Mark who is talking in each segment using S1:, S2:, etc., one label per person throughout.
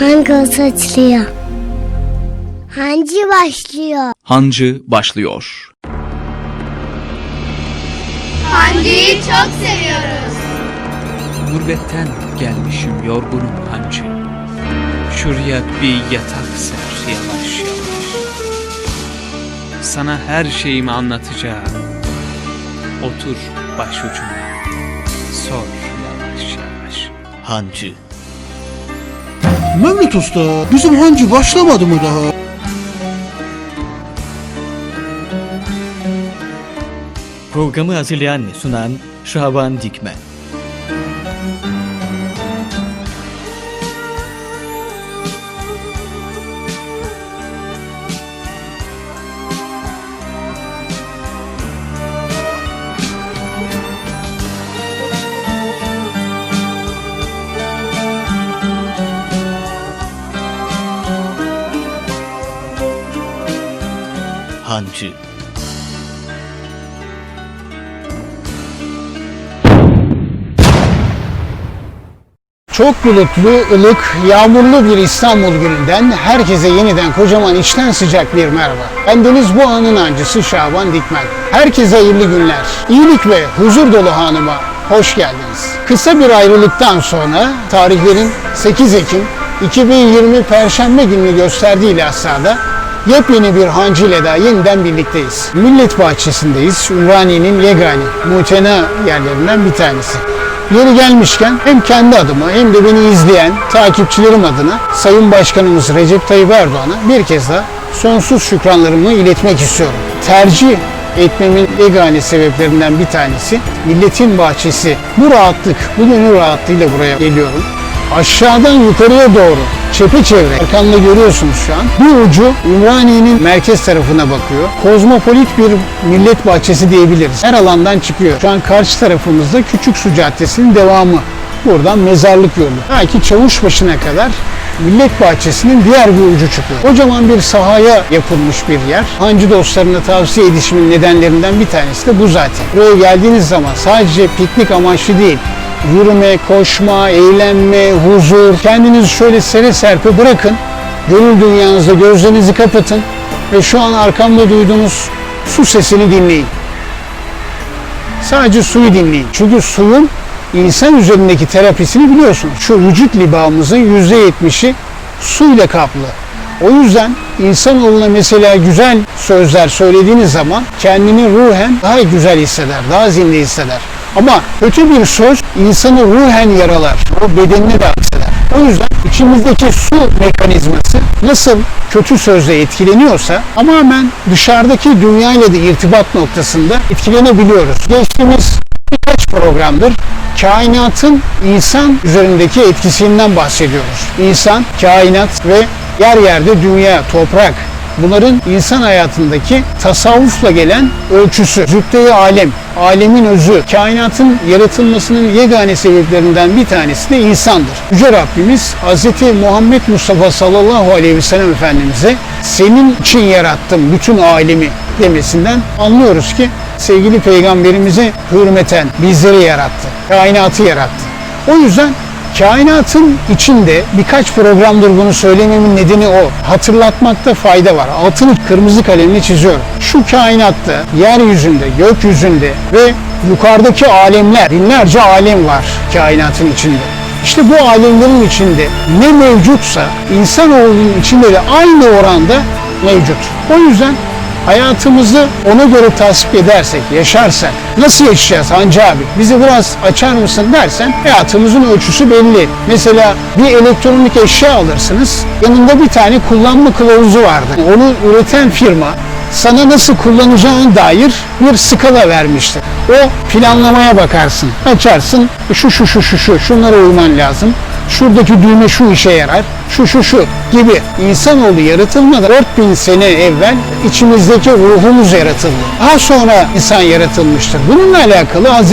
S1: Hangi açılıyor? Hangi başlıyor?
S2: Hancı başlıyor.
S3: Hancı'yı çok seviyoruz.
S2: Gurbetten gelmişim yorgunum hancı. Şuraya bir yatak ser yavaş yavaş. Sana her şeyimi anlatacağım. Otur başucuma. Sor yavaş yavaş.
S4: Hancı.
S5: Mehmet Usta, bizim hancı başlamadı mı daha?
S4: Programı hazırlayan ve sunan Şaban Dikmen. Hancı.
S5: Çok bulutlu, ılık, yağmurlu bir İstanbul gününden herkese yeniden kocaman içten sıcak bir merhaba. Ben Deniz bu anın ancısı Şaban Dikmen. Herkese hayırlı günler. İyilik ve huzur dolu hanıma hoş geldiniz. Kısa bir ayrılıktan sonra tarihlerin 8 Ekim 2020 Perşembe gününü gösterdiği Lahsa'da Yepyeni bir hancı ile daha yeniden birlikteyiz. Millet Bahçesi'ndeyiz. Ümraniye'nin yegane, mutena yerlerinden bir tanesi. Yeri gelmişken hem kendi adıma hem de beni izleyen takipçilerim adına Sayın Başkanımız Recep Tayyip Erdoğan'a bir kez daha sonsuz şükranlarımı iletmek istiyorum. Tercih etmemin yegane sebeplerinden bir tanesi milletin bahçesi. Bu rahatlık, bu gönül rahatlığıyla buraya geliyorum. Aşağıdan yukarıya doğru çepeçevre arkamda görüyorsunuz şu an. Bir ucu Ümraniye'nin merkez tarafına bakıyor. Kozmopolit bir millet bahçesi diyebiliriz. Her alandan çıkıyor. Şu an karşı tarafımızda Küçük Su Caddesi'nin devamı. Buradan mezarlık yolu. Belki Çavuşbaşı'na kadar Millet Bahçesi'nin diğer bir ucu çıkıyor. Kocaman bir sahaya yapılmış bir yer. Hancı dostlarına tavsiye edişimin nedenlerinden bir tanesi de bu zaten. Buraya geldiğiniz zaman sadece piknik amaçlı değil, yürüme, koşma, eğlenme, huzur. Kendinizi şöyle sere serpe bırakın. Gönül dünyanızda gözlerinizi kapatın ve şu an arkamda duyduğunuz su sesini dinleyin. Sadece suyu dinleyin. Çünkü suyun insan üzerindeki terapisini biliyorsunuz. Şu vücut libağımızın %70'i suyla kaplı. O yüzden insanoğluna mesela güzel sözler söylediğiniz zaman kendini ruhen daha güzel hisseder, daha zinde hisseder. Ama kötü bir söz insanı ruhen yaralar, o bedenine de akseder. O yüzden içimizdeki su mekanizması nasıl kötü sözle etkileniyorsa tamamen dışarıdaki dünyayla da irtibat noktasında etkilenebiliyoruz. Geçtiğimiz birkaç programdır kainatın insan üzerindeki etkisinden bahsediyoruz. İnsan, kainat ve yer yerde dünya, toprak bunların insan hayatındaki tasavvufla gelen ölçüsü. Zübde-i alem, alemin özü, kainatın yaratılmasının yegane sebeplerinden bir tanesi de insandır. Yüce Rabbimiz Hz. Muhammed Mustafa sallallahu aleyhi ve sellem Efendimiz'e senin için yarattım bütün alemi demesinden anlıyoruz ki sevgili peygamberimize hürmeten bizleri yarattı, kainatı yarattı. O yüzden kainatın içinde birkaç programdır bunu söylememin nedeni o. Hatırlatmakta fayda var. Altını kırmızı kalemle çiziyorum. Şu kainatta, yeryüzünde, gökyüzünde ve yukarıdaki alemler, binlerce alem var kainatın içinde. İşte bu alemlerin içinde ne mevcutsa insanoğlunun içinde de aynı oranda mevcut. O yüzden hayatımızı ona göre tasvip edersek, yaşarsak nasıl yaşayacağız Hancı abi? Bizi biraz açar mısın dersen hayatımızın ölçüsü belli. Mesela bir elektronik eşya alırsınız. Yanında bir tane kullanma kılavuzu vardır. Onu üreten firma sana nasıl kullanacağına dair bir skala vermiştir. O planlamaya bakarsın. Açarsın. Şu şu şu şu şu şunlara uyman lazım. Şuradaki düğme şu işe yarar. Şu şu şu gibi. İnsanoğlu yaratılmadan 4000 sene evvel içimizdeki ruhumuz yaratıldı. Daha sonra insan yaratılmıştır. Bununla alakalı Hz.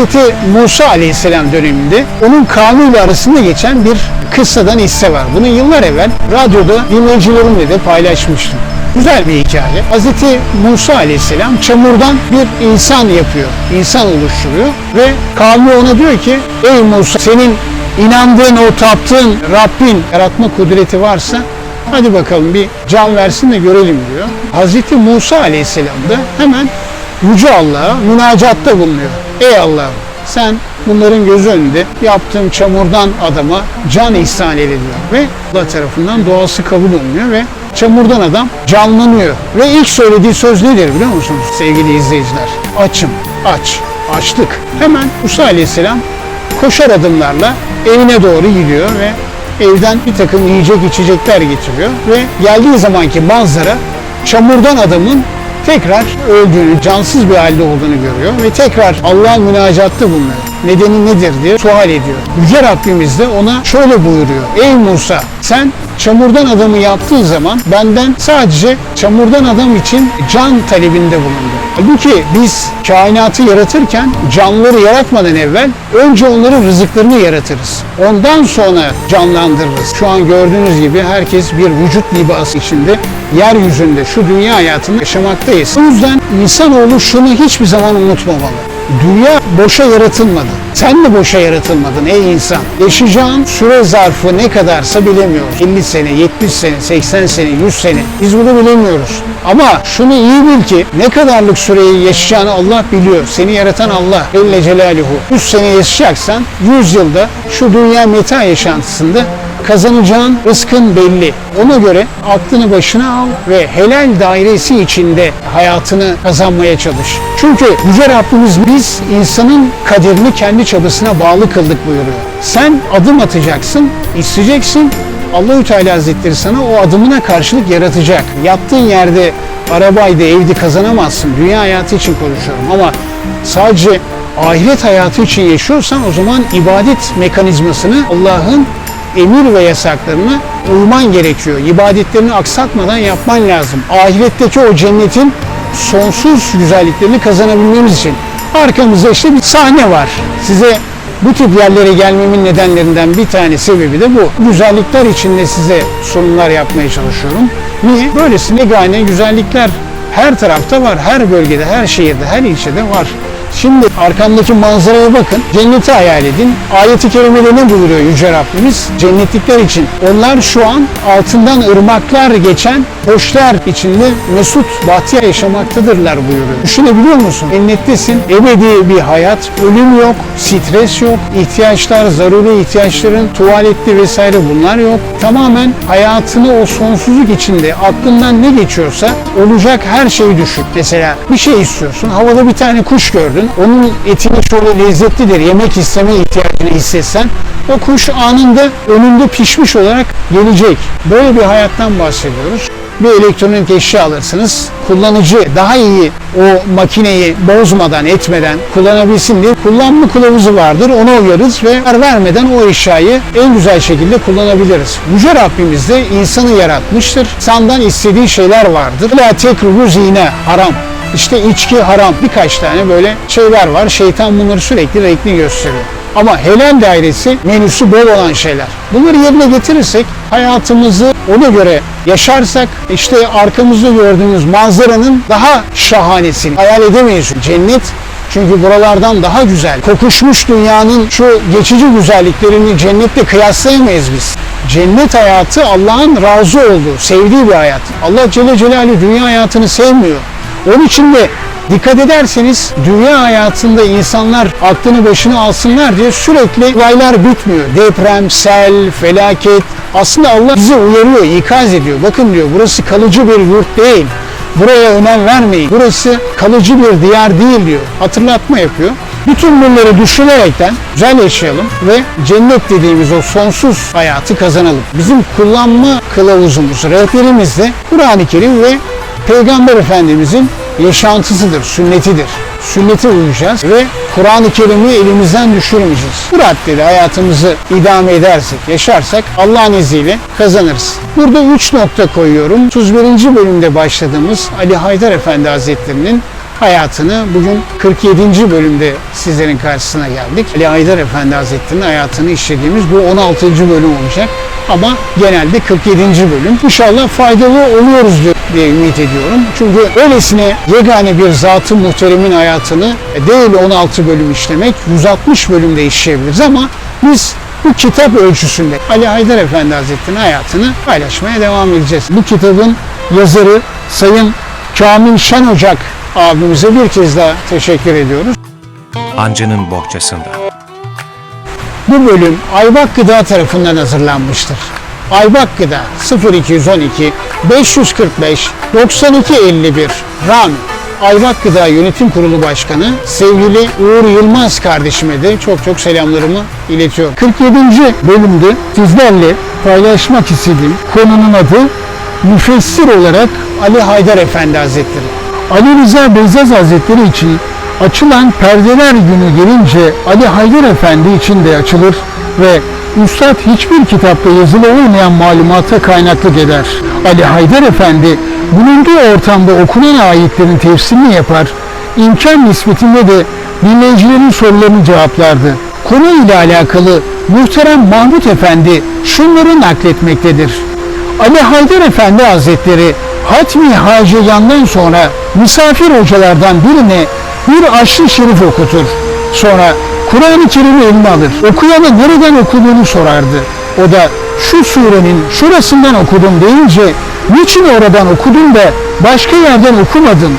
S5: Musa Aleyhisselam döneminde onun kanuyla arasında geçen bir kıssadan hisse var. Bunu yıllar evvel radyoda dinleyicilerimle de paylaşmıştım. Güzel bir hikaye. Hz. Musa Aleyhisselam çamurdan bir insan yapıyor. İnsan oluşturuyor ve kavmi ona diyor ki ey Musa senin inandığın o taptığın Rabbin yaratma kudreti varsa hadi bakalım bir can versin de görelim diyor. Hazreti Musa aleyhisselam da hemen Yüce Allah'a münacatta bulunuyor. Ey Allah'ım sen bunların gözü önünde yaptığım çamurdan adama can ihsan eyle diyor. Ve Allah tarafından duası kabul olunuyor ve çamurdan adam canlanıyor. Ve ilk söylediği söz nedir biliyor musunuz sevgili izleyiciler? Açım, aç, açlık. Hemen Musa aleyhisselam koşar adımlarla evine doğru gidiyor ve evden bir takım yiyecek içecekler getiriyor ve geldiği zamanki manzara çamurdan adamın tekrar öldüğünü, cansız bir halde olduğunu görüyor ve tekrar Allah'a münacatta bulunuyor. Nedeni nedir diye sual ediyor. Yüce Rabbimiz de ona şöyle buyuruyor. Ey Musa sen çamurdan adamı yaptığın zaman benden sadece çamurdan adam için can talebinde bulundun. Halbuki biz kainatı yaratırken canlıları yaratmadan evvel önce onların rızıklarını yaratırız. Ondan sonra canlandırırız. Şu an gördüğünüz gibi herkes bir vücut libası içinde yeryüzünde şu dünya hayatını yaşamaktayız. O yüzden insanoğlu şunu hiçbir zaman unutmamalı. Dünya boşa yaratılmadı. Sen de boşa yaratılmadın ey insan. Yaşayacağın süre zarfı ne kadarsa bilemiyoruz. 50 sene, 70 sene, 80 sene, 100 sene. Biz bunu bilemiyoruz. Ama şunu iyi bil ki ne kadarlık süreyi yaşayacağını Allah biliyor. Seni yaratan Allah. Celle Celaluhu. 100 sene yaşayacaksan 100 yılda şu dünya meta yaşantısında kazanacağın rızkın belli. Ona göre aklını başına al ve helal dairesi içinde hayatını kazanmaya çalış. Çünkü Yüce Rabbimiz biz insanın kaderini kendi çabasına bağlı kıldık buyuruyor. Sen adım atacaksın, isteyeceksin. Allahü Teala Hazretleri sana o adımına karşılık yaratacak. Yattığın yerde arabaydı, evdi kazanamazsın. Dünya hayatı için konuşuyorum ama sadece ahiret hayatı için yaşıyorsan o zaman ibadet mekanizmasını Allah'ın emir ve yasaklarına uyman gerekiyor. İbadetlerini aksatmadan yapman lazım. Ahiretteki o cennetin sonsuz güzelliklerini kazanabilmemiz için. Arkamızda işte bir sahne var. Size bu tip yerlere gelmemin nedenlerinden bir tane sebebi de bu. Güzellikler içinde size sunumlar yapmaya çalışıyorum. Niye? Böylesine gane güzellikler her tarafta var. Her bölgede, her şehirde, her ilçede var. Şimdi arkamdaki manzaraya bakın. Cenneti hayal edin. Ayet-i kerimede ne buyuruyor Yüce Rabbimiz? Cennetlikler için. Onlar şu an altından ırmaklar geçen hoşlar içinde mesut bahtiyar yaşamaktadırlar buyuruyor. Düşünebiliyor musun? Cennettesin. Ebedi bir hayat. Ölüm yok. Stres yok. ihtiyaçlar, zaruri ihtiyaçların tuvaletli vesaire bunlar yok. Tamamen hayatını o sonsuzluk içinde aklından ne geçiyorsa olacak her şeyi düşün. Mesela bir şey istiyorsun. Havada bir tane kuş gördün. Onun etini şöyle lezzetlidir. Yemek isteme ihtiyacını hissetsen o kuş anında önünde pişmiş olarak gelecek. Böyle bir hayattan bahsediyoruz. Bir elektronik eşya alırsınız. Kullanıcı daha iyi o makineyi bozmadan etmeden kullanabilsin diye kullanma kılavuzu vardır. Ona uyarız ve karar vermeden o eşyayı en güzel şekilde kullanabiliriz. Yüce Rabbimiz de insanı yaratmıştır. Sandan istediği şeyler vardır. La tekruhu zine haram. İşte içki haram. Birkaç tane böyle şeyler var. Şeytan bunları sürekli renkli gösteriyor. Ama helal dairesi menüsü bol olan şeyler. Bunları yerine getirirsek hayatımızı ona göre yaşarsak işte arkamızda gördüğümüz manzaranın daha şahanesini hayal edemeyiz. Cennet çünkü buralardan daha güzel. Kokuşmuş dünyanın şu geçici güzelliklerini cennette kıyaslayamayız biz. Cennet hayatı Allah'ın razı olduğu, sevdiği bir hayat. Allah Celle Celaluhu dünya hayatını sevmiyor. Onun için de dikkat ederseniz dünya hayatında insanlar aklını başına alsınlar diye sürekli olaylar bitmiyor. Deprem, sel, felaket. Aslında Allah bizi uyarıyor, ikaz ediyor. Bakın diyor burası kalıcı bir yurt değil. Buraya önem vermeyin. Burası kalıcı bir diyar değil diyor. Hatırlatma yapıyor. Bütün bunları düşünerekten güzel yaşayalım ve cennet dediğimiz o sonsuz hayatı kazanalım. Bizim kullanma kılavuzumuz, rehberimiz de Kur'an-ı Kerim ve Peygamber Efendimizin yaşantısıdır, sünnetidir. Sünnete uyacağız ve Kur'an-ı Kerim'i elimizden düşürmeyeceğiz. Bu raddede hayatımızı idame edersek, yaşarsak Allah'ın izniyle kazanırız. Burada 3 nokta koyuyorum. 31. bölümde başladığımız Ali Haydar Efendi Hazretleri'nin hayatını bugün 47. bölümde sizlerin karşısına geldik. Ali Haydar Efendi Hazretleri'nin hayatını işlediğimiz bu 16. bölüm olacak. Ama genelde 47. bölüm. İnşallah faydalı oluyoruz diye ümit ediyorum. Çünkü öylesine yegane bir zatı muhteremin hayatını değil 16 bölüm işlemek, 160 bölümde işleyebiliriz ama biz bu kitap ölçüsünde Ali Haydar Efendi Hazretleri'nin hayatını paylaşmaya devam edeceğiz. Bu kitabın yazarı Sayın Kamil Şen Ocak abimize bir kez daha teşekkür ediyoruz.
S6: Hancının bohçasında.
S5: Bu bölüm Aybak Gıda tarafından hazırlanmıştır. Aybak Gıda 0212 545 9251 Rami Aybak Gıda Yönetim Kurulu Başkanı sevgili Uğur Yılmaz kardeşime de çok çok selamlarımı iletiyorum. 47. bölümde sizlerle paylaşmak istediğim konunun adı müfessir olarak Ali Haydar Efendi Hazretleri. Ali Rıza Beyzaz Hazretleri için açılan perdeler günü gelince Ali Haydar Efendi için de açılır ve Üstad hiçbir kitapta yazılı olmayan malumata kaynaklık eder. Ali Haydar Efendi bulunduğu ortamda okunan ayetlerin tefsirini yapar, imkan nispetinde de dinleyicilerin sorularını cevaplardı. Konu ile alakalı muhterem Mahmut Efendi şunları nakletmektedir. Ali Haydar Efendi Hazretleri Hatmi Haceyan'dan sonra misafir hocalardan birine bir aşırı şerif okutur. Sonra Kur'an-ı Kerim'i eline alır. Okuyana nereden okuduğunu sorardı. O da şu surenin şurasından okudum deyince niçin oradan okudun da başka yerden okumadın?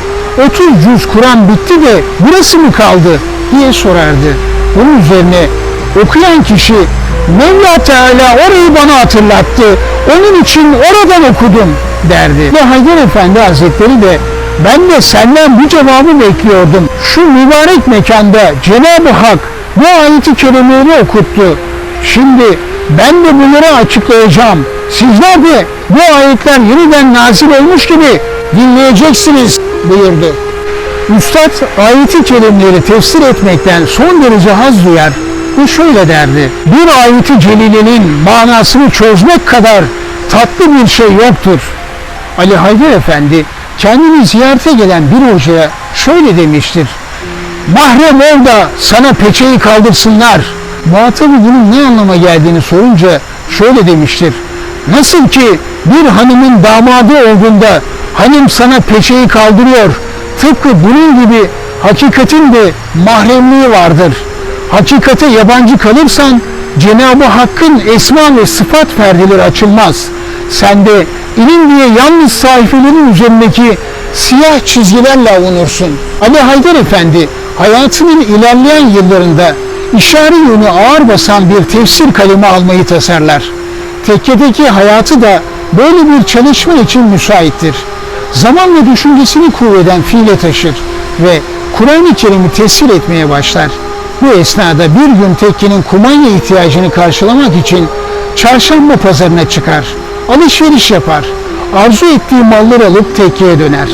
S5: 30 cüz Kur'an bitti de burası mı kaldı diye sorardı. Bunun üzerine okuyan kişi Mevla Teala orayı bana hatırlattı. Onun için oradan okudum derdi. Ve Haydar Efendi Hazretleri de ben de senden bu cevabı bekliyordum. Şu mübarek mekanda Cenab-ı Hak bu ayeti kerimeleri okuttu. Şimdi ben de bunları açıklayacağım. Sizler de bu ayetler yeniden nazil olmuş gibi dinleyeceksiniz buyurdu. Üstad ayeti kerimeleri tefsir etmekten son derece haz duyar ve şöyle derdi. Bir ayeti celilenin manasını çözmek kadar tatlı bir şey yoktur. Ali Haydar Efendi kendini ziyarete gelen bir hocaya şöyle demiştir. Mahrem ol da sana peçeyi kaldırsınlar. Muhatabı bunun ne anlama geldiğini sorunca şöyle demiştir. Nasıl ki bir hanımın damadı olduğunda hanım sana peçeyi kaldırıyor. Tıpkı bunun gibi hakikatin de mahremliği vardır. Hakikate yabancı kalırsan Cenab-ı Hakk'ın esma ve sıfat perdeleri açılmaz. Sen de ilim diye yalnız sayfelerin üzerindeki siyah çizgilerle avunursun. Ali Haydar Efendi hayatının ilerleyen yıllarında işare yönü ağır basan bir tefsir kalemi almayı tasarlar. Tekkedeki hayatı da böyle bir çalışma için müsaittir. Zaman ve düşüncesini kuvveden fiile taşır ve Kur'an-ı Kerim'i tesir etmeye başlar. Bu esnada bir gün tekkenin kumanya ihtiyacını karşılamak için çarşamba pazarına çıkar. Alışveriş yapar. Arzu ettiği malları alıp tekkeye döner.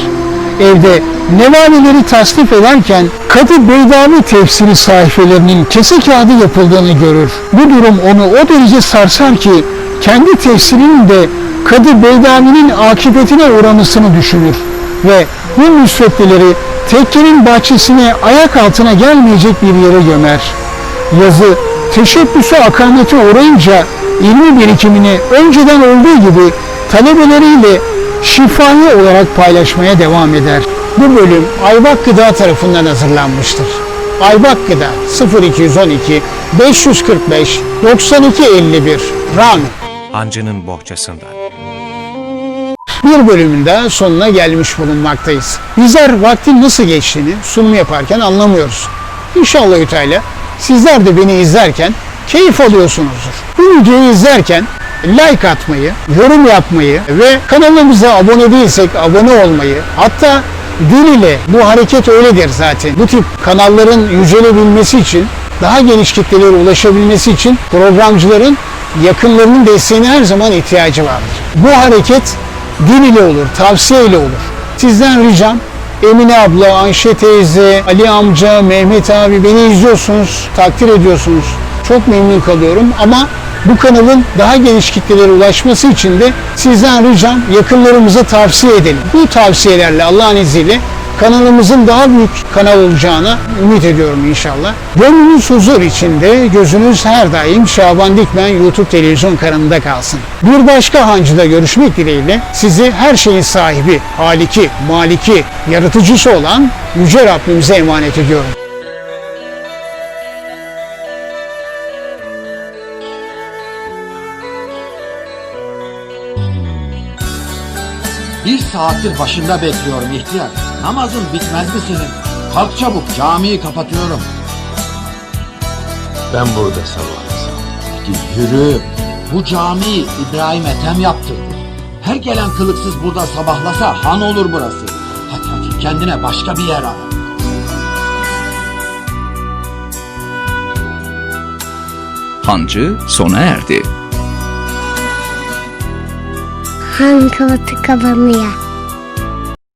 S5: Evde nevaleleri tasnif ederken Kadı Beydavi tefsiri sayfelerinin kese kağıdı yapıldığını görür. Bu durum onu o derece sarsar ki kendi tefsirinin de Kadı Beydavi'nin akıbetine uğramasını düşünür ve bu müsveddeleri tekkenin bahçesine ayak altına gelmeyecek bir yere gömer. Yazı teşebbüsü akamete uğrayınca ilmi birikimini önceden olduğu gibi talebeleriyle şifahi olarak paylaşmaya devam eder. Bu bölüm Aybak Gıda tarafından hazırlanmıştır. Aybak Gıda 0212 545 9251 Rami
S6: Hancının bohçasında.
S5: Bir bölümün daha sonuna gelmiş bulunmaktayız. Bizler vaktin nasıl geçtiğini sunum yaparken anlamıyoruz. İnşallah Teala sizler de beni izlerken keyif alıyorsunuzdur. Bu videoyu izlerken like atmayı, yorum yapmayı ve kanalımıza abone değilsek abone olmayı hatta dil ile bu hareket öyledir zaten. Bu tip kanalların yücelebilmesi için daha geniş kitlelere ulaşabilmesi için programcıların yakınlarının desteğine her zaman ihtiyacı vardır. Bu hareket dil ile olur, tavsiye ile olur. Sizden ricam Emine abla, Ayşe teyze, Ali amca, Mehmet abi beni izliyorsunuz, takdir ediyorsunuz. Çok memnun kalıyorum ama bu kanalın daha geniş kitlelere ulaşması için de sizden ricam yakınlarımıza tavsiye edelim. Bu tavsiyelerle Allah'ın izniyle kanalımızın daha büyük kanal olacağını ümit ediyorum inşallah. Gönlünüz huzur içinde, gözünüz her daim Şaban Dikmen YouTube televizyon kanalında kalsın. Bir başka hancıda görüşmek dileğiyle sizi her şeyin sahibi, haliki, maliki, yaratıcısı olan Yüce Rabbimize emanet ediyorum.
S7: Bir saattir başında bekliyorum ihtiyar. Namazın bitmez mi senin? Kalk çabuk camiyi kapatıyorum.
S8: Ben burada sabahlasam.
S7: Yürü. Bu camiyi İbrahim Ethem yaptırdı. Her gelen kılıksız burada sabahlasa han olur burası. Hadi hadi kendine başka bir yer ara.
S9: Hancı sona erdi.
S1: Han kavatı kapanıyor.